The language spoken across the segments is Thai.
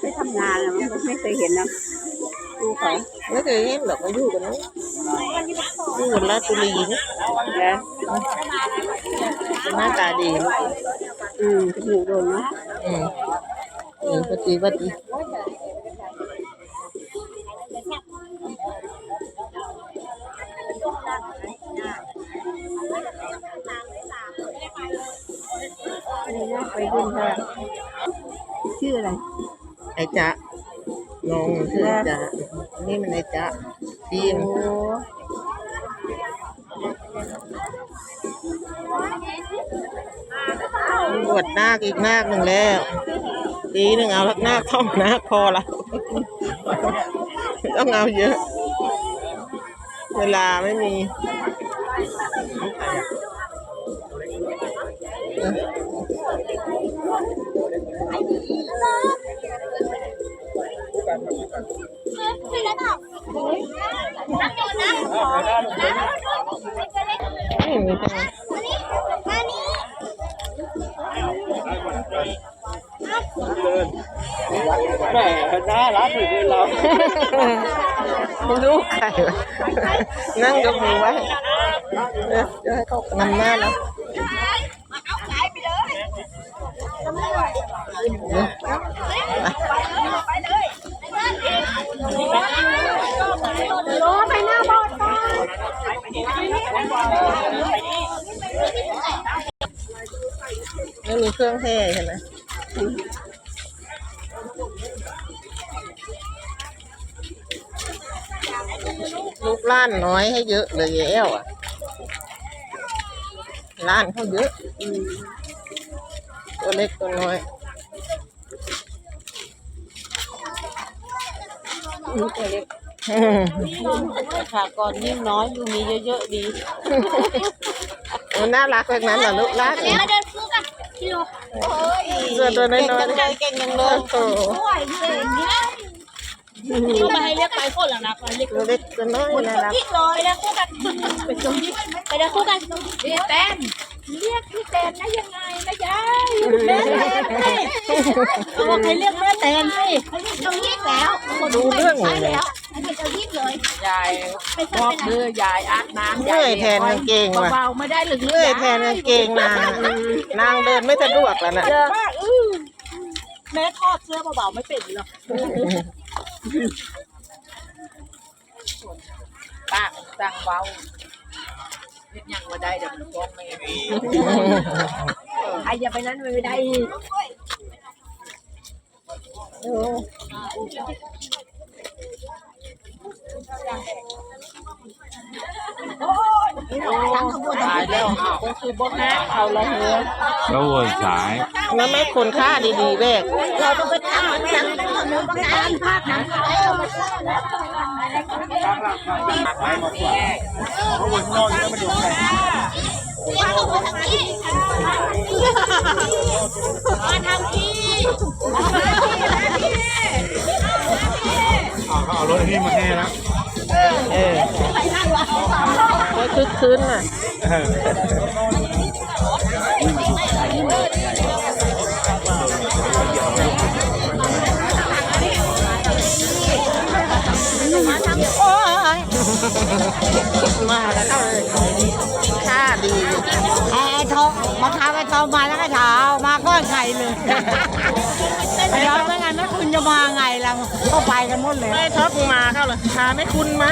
ไปทำงานแล้วมันไม่เคยเห็นนะดูเขาไม่เคยเห็นหรอกมาอยู่กันนะอยู่กันราชบุรีนะแล้วหน้าตาดีลูกอืมจมูกโดนเนาะอืมเออปฏิบัติ ชื่ออะไร ไอ้จ๊ะน้องชื่อไอ้จ๊ะนี่มันไอ้จ๊ะดีมโอ้บวชนาอีกหนาหนึ่งแล้วปีหนึ่งเอาลักนาท่องนาพอละต้องเอาเยอะ เวลาไม่มี แม่น่ารักเลยเราไม่รู้ใครวะนั่งยกมือไว้เออจะให้เขานำหน้าแล้ว ไม่มีเครื่องเทใช่ไหมลูกล้านน้อยให้เยอะเลยแย้วอะล้านเขาเยอะ ตัวเล็กตัวน้อยนี่ตัวเล็กประชากรยิ่งน้อยอยู่มีเยอะๆดีน่ารักแบบนั้นเหรอลูกรักเดี๋ยวเดินคู่กันกิโลเสื้อตัวน้อยๆเก่งจังเลยโอ้โหด้วยเก่งเนี่ยเขามาให้เรียกไปคนแล้วนะไปเรียกตัวเล็กตัวน้อยน่ารักพี่ลอยแล้วคู่กันไปตรงนี้ไปเดินคู่กันเรียกแตนเรียกพี่แตนนะยังไงนะยายแม่แตน สิเขาบอกให้เรียกแม่แตนสิเขาเรียกเจ้ายิกแล้วดูเรื่องใช่เลยแล้วให้เรียกเจ้ายิกเลยยายไม่ใช่บอกเป็นเดือยายอาบน้ำเมื่อยแทนกางเกงว่ะเบาๆไม่ได้หรือเมื่อยแทนกางเกงนางนางเดินไม่สะดวกแล้วน่ะแม่ทอดเสื้อเบาๆไม่เป็นหรอกปากสั่งเบาเฮ็ดห ยังมาได้เดี๋ยวมันฟ้องแม่ใครจะไปนั้นไม่ได้ตายแล้วอ้าวก็คือบ่แม่เอาละเหือแล้ววนสายแล้วไม่คนค่าดีๆแบกเราต้องไปทำมันสั่งต้องทำประกันภาคนั้นเออมาสร้างเขาวนนอกแล้วมันอยู่ไหน มาทำที่มาทำที่เขาเอารถที่มาแห่แล้วเออก็คึกคืนน่ะ มาแล้วเข้าเลยค่าดีไอ้ทองมาทำไอ้ทองมาแล้วก็เช้ามาก้อนไข่เลยเดี๋ยวไม่งั้นนะคุณจะมาไงล่ะก็ไปกันหมดเลยไม่ท็อปมาเข้าเลยพาไม่คุณมา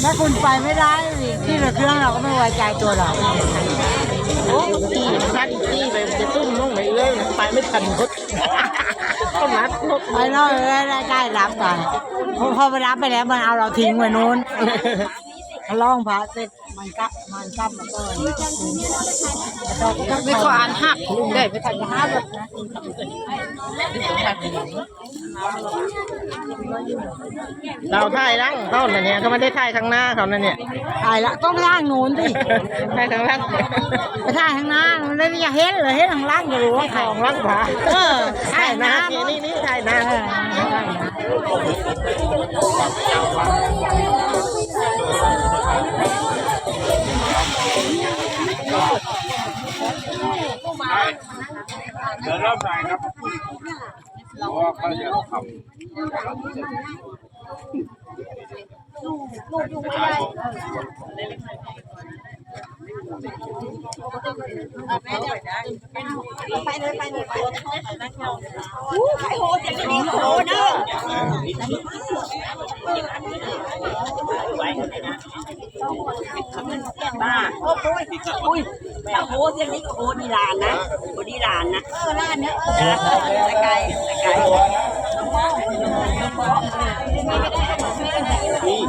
แม่คุณไปไม่ได้สิที่เราเครื่องเราก็ไม่ไว้ใจตัวเราโอ้ขี่ชักขี่ไปจะตุ้มลงไปเลยนะไปไม่ทันรถ ก็มัดรถไปนอกเลยได้ได้รับกันพอพอไปรับไปแล้วมันเอาเราทิ้งไว้นู้น ล่องพาเสร็จมันกลับมันกลับมาก่อนไม่ก็อ่านหักลุงได้ไม่ทันจะห้าแบบนะเราถ่ายร่างเขาน่ะเนี่ยเขาไม่ได้ถ่ายข้างหน้าเขาน่ะเนี่ยตายละต้องไปทางนู้นสิถ่ายข้างล่างไปทางข้างหน้ามันไม่อยากเห็นเลยเห็นทางล่างจะรู้ว่าใครของล่างขวาเออถ่ายหน้านี่นี่นี่ถ่ายหน้า เออได้นะเริ่มไหนครับเพราะว่าเขาจะทำ บ้าโอ้ยอุ้ยแต่โหเสียงนี้ก็โหดีลานนะโหดีลานนะเออร้านเนี้ยเออตะไกลตะไกลนี่